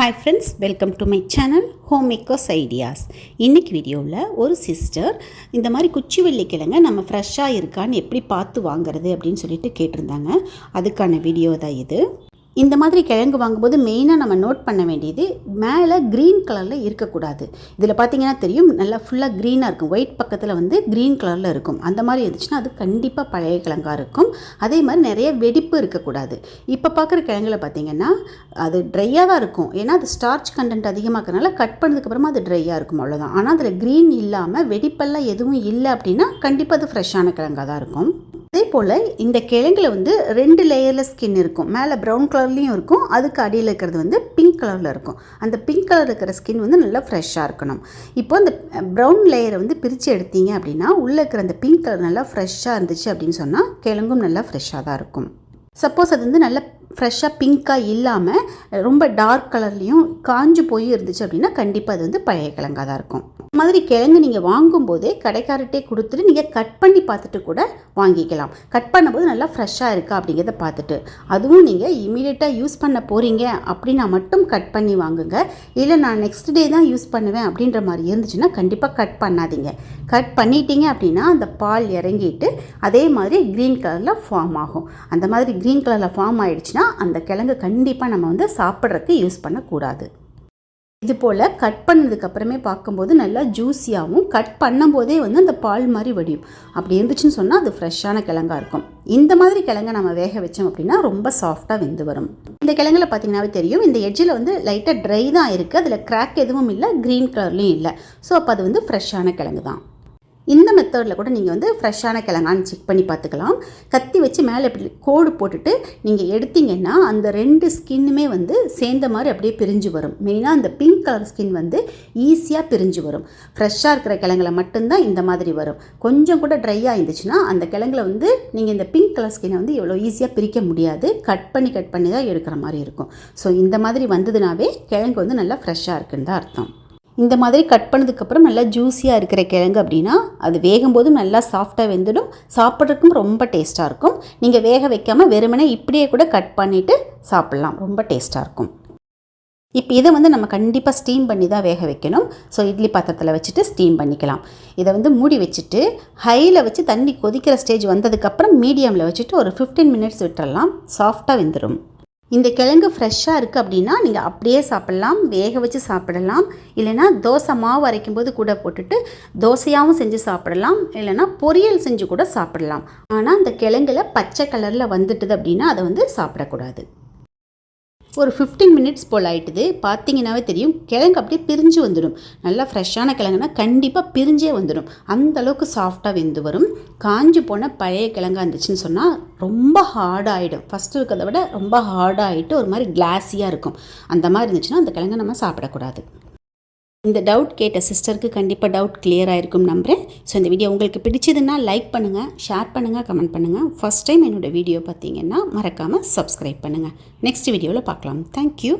Hi friends welcome to my channel home makers ideas இன்னைக்கு வீடியோவில் ஒரு சிஸ்டர் இந்த மாதிரி குச்சி வெள்ளிக்கிழங்க நம்ம ஃப்ரெஷ்ஷாக இருக்கான்னு எப்படி பார்த்து வாங்குறது அப்படின்னு சொல்லிட்டு கேட்டிருந்தாங்க. அதுக்கான வீடியோ தான் இது. இந்த மாதிரி கிழங்கு வாங்கும்போது மெயினாக நம்ம நோட் பண்ண வேண்டியது மேலே க்ரீன் கலரில் இருக்கக்கூடாது. இதில் பார்த்தீங்கன்னா தெரியும் நல்லா ஃபுல்லாக க்ரீனாக இருக்கும். ஒயிட் பக்கத்தில் வந்து க்ரீன் கலரில் இருக்கும். அந்த மாதிரி இருந்துச்சுன்னா அது கண்டிப்பாக பழைய கிழங்காக இருக்கும். அதே மாதிரி நிறைய வெடிப்பு இருக்கக்கூடாது. இப்போ பார்க்குற கிழங்குல பார்த்தீங்கன்னா அது ட்ரையாக தான் இருக்கும். ஏன்னா அது ஸ்டார்ச் கண்டென்ட் இருக்கிறனால கட் பண்ணதுக்கப்புறமா அது ட்ரையாக இருக்கும் அவ்வளோதான் ஆனால் அதில் க்ரீன் இல்லாமல் வெடிப்பெல்லாம் எதுவும் இல்லை அப்படின்னா கண்டிப்பாக அது ஃப்ரெஷ்ஷான கிழங்காக தான் இருக்கும். போல் இந்த கிழங்குல வந்து ரெண்டு லேயரில் ஸ்கின் இருக்கும். மேலே ப்ரௌன் கலர்லேயும் இருக்கும். அதுக்கு அடியில் இருக்கிறது வந்து பிங்க் கலரில் இருக்கும். அந்த பிங்க் கலர் இருக்கிற ஸ்கின் வந்து நல்லா ஃப்ரெஷ்ஷாக இருக்கணும். இப்போ அந்த ப்ரௌன் லேயரை வந்து பிரித்து எடுத்தீங்க அப்படின்னா உள்ளே இருக்கிற அந்த பிங்க் கலர் நல்லா ஃப்ரெஷ்ஷாக இருந்துச்சு அப்படின்னு சொன்னால் கிழங்கும் நல்லா ஃப்ரெஷ்ஷாக தான் இருக்கும். சப்போஸ் அது வந்து நல்லா ஃப்ரெஷ்ஷாக பிங்க்காக இல்லாமல் ரொம்ப டார்க் கலர்லேயும் காஞ்சு போய் இருந்துச்சு அப்படின்னா கண்டிப்பாக அது வந்து பழைய கிழங்காக தான் இருக்கும். மாதிரி கிழங்கு நீங்கள் வாங்கும்போதே கடைக்கார்ட்டே கொடுத்துட்டு நீங்கள் கட் பண்ணி பார்த்துட்டு கூட வாங்கிக்கலாம். கட் பண்ணும்போது நல்லா ஃப்ரெஷ்ஷாக இருக்கா அப்படிங்கிறத பார்த்துட்டு. அதுவும் நீங்கள் இமீடியட்டாக யூஸ் பண்ண போகிறீங்க அப்படின்னா மட்டும் கட் பண்ணி வாங்குங்க. இல்லை நான் நெக்ஸ்ட் டே தான் யூஸ் பண்ணுவேன் அப்படின்ற மாதிரி இருந்துச்சுன்னா கண்டிப்பாக கட் பண்ணாதீங்க. கட் பண்ணிட்டீங்க அப்படின்னா அந்த பால் இறங்கிட்டு அதே மாதிரி க்ரீன் கலரில் ஃபார்ம் ஆகும். அந்த மாதிரி க்ரீன் கலரில் ஃபார்ம் ஆகிடுச்சுன்னா அந்த கிழங்கு கண்டிப்பாக நம்ம வந்து சாப்பிட்றதுக்கு யூஸ் பண்ணக்கூடாது. இது போல் கட் பண்ணதுக்கப்புறமே பார்க்கும்போது நல்லா ஜூஸியாகவும் கட் பண்ணும்போதே வந்து அந்த பால் மாதிரி வடியும். அப்படி இருந்துச்சுன்னு சொன்னால் அது ஃப்ரெஷ்ஷான கிழங்காக இருக்கும். இந்த மாதிரி கிழங்கை நம்ம வேக வச்சோம் அப்படின்னா ரொம்ப சாஃப்டாக வெந்து வரும். இந்த கிழங்குல பார்த்தீங்கன்னாவே தெரியும் இந்த எட்ஜில் வந்து லைட்டாக ட்ரை தான் இருக்குது அதில் கிராக் எதுவும் இல்லை க்ரீன் கலர்லேயும் இல்லை. ஸோ அப்போ அது வந்து ஃப்ரெஷ்ஷான கிழங்கு தான் இந்த மெத்தடில் கூட நீங்கள் வந்து ஃப்ரெஷ்ஷான கிழங்கான்னு செக் பண்ணி பார்த்துக்கலாம். கத்தி வச்சு மேலே இப்படி கோடு போட்டுட்டு நீங்கள் எடுத்தீங்கன்னா அந்த ரெண்டு ஸ்கின்னுமே வந்து சேர்ந்த மாதிரி அப்படியே பிரிஞ்சு வரும். மெயினாக அந்த பிங்க் கலர் ஸ்கின் வந்து ஈஸியாக பிரிஞ்சு வரும். ஃப்ரெஷ்ஷாக இருக்கிற கிழங்குல மட்டும்தான் இந்த மாதிரி வரும். கொஞ்சம் கூட ட்ரையாக இருந்துச்சுன்னா அந்த கிழங்குல வந்து நீங்கள் இந்த பிங்க் கலர் ஸ்கின்னை வந்து இவ்வளோ ஈஸியாக பிரிக்க முடியாது. கட் பண்ணி கட் பண்ணி தான் எடுக்கிற மாதிரி இருக்கும். ஸோ இந்த மாதிரி வந்ததுனாவே கிழங்கு வந்து நல்லா ஃப்ரெஷ்ஷாக இருக்குன்னு தான் அர்த்தம். இந்த மாதிரி கட் பண்ணதுக்கப்புறம் நல்லா ஜூஸியாக இருக்கிற கிழங்கு அப்படின்னா அது வேகும்போதும் நல்லா சாஃப்டாக வெந்துடும். சாப்பிட்றதுக்கும் ரொம்ப டேஸ்ட்டாக இருக்கும். நீங்கள் வேக வைக்காமல் வெறுமனே இப்படியே கூட கட் பண்ணிவிட்டு சாப்பிட்லாம். ரொம்ப டேஸ்ட்டாக இருக்கும். இப்போ இதை வந்து நம்ம கண்டிப்பாக ஸ்டீம் பண்ணி தான் வேக வைக்கணும். ஸோ இட்லி பாத்திரத்தில் வச்சுட்டு ஸ்டீம் பண்ணிக்கலாம். இதை வந்து மூடி வச்சுட்டு ஹையில் வச்சு தண்ணி கொதிக்கிற ஸ்டேஜ் வந்ததுக்கப்புறம் மீடியமில் வச்சுட்டு ஒரு ஃபிஃப்டீன் மினிட்ஸ் விட்டுறலாம். சாஃப்டாக வெந்துடும் இந்த கிழங்கு ஃப்ரெஷ்ஷாக இருக்குது அப்படின்னா நீங்கள் அப்படியே சாப்பிட்லாம் வேக வச்சு சாப்பிடலாம். இல்லைனா தோசை மாவு அரைக்கும் போது கூட போட்டுட்டு தோசையாகவும் செஞ்சு சாப்பிடலாம். இல்லைனா பொரியல் செஞ்சு கூட சாப்பிடலாம். ஆனால் அந்த கிழங்குல பச்சை கலரில் வந்துட்டுது அப்படின்னா அதை வந்து சாப்பிடக்கூடாது. ஒரு ஃபிஃப்டீன் மினிட்ஸ் போல் ஆகிட்டுது பார்த்தீங்கன்னாவே தெரியும் கிழங்கு அப்படியே பிரிஞ்சு வந்துடும். நல்லா ஃப்ரெஷ்ஷான கிழங்குனா கண்டிப்பாக பிரிஞ்சே வந்துடும். அந்த அளவுக்கு சாஃப்டாக வெந்து வரும். காஞ்சி போன பழைய கிழங்கா இருந்துச்சுன்னு சொன்னால் ரொம்ப ஹார்டாகிடும் ஃபஸ்ட்டு இருக்கிறத விட ரொம்ப ஹார்டாகிட்டு ஒரு மாதிரி கிளாஸியாக இருக்கும். அந்த மாதிரி இருந்துச்சுன்னா அந்த கிழங்கை நம்ம சாப்பிடக்கூடாது. இந்த டவுட் கேட்ட சிஸ்டருக்கு கண்டிப்பாக டவுட் கிளியர் ஆகிருக்கும் நம்புகிறேன் ஸோ இந்த வீடியோ உங்களுக்கு பிடிச்சதுன்னா லைக் பண்ணுங்கள் ஷேர் பண்ணுங்கள் கமெண்ட் பண்ணுங்கள் ஃபஸ்ட் டைம் என்னோடய வீடியோ பார்த்தீங்கன்னா மறக்காமல் சப்ஸ்கிரைப் பண்ணுங்கள் நெக்ஸ்ட் வீடியோவில் பார்க்கலாம். தேங்க்யூ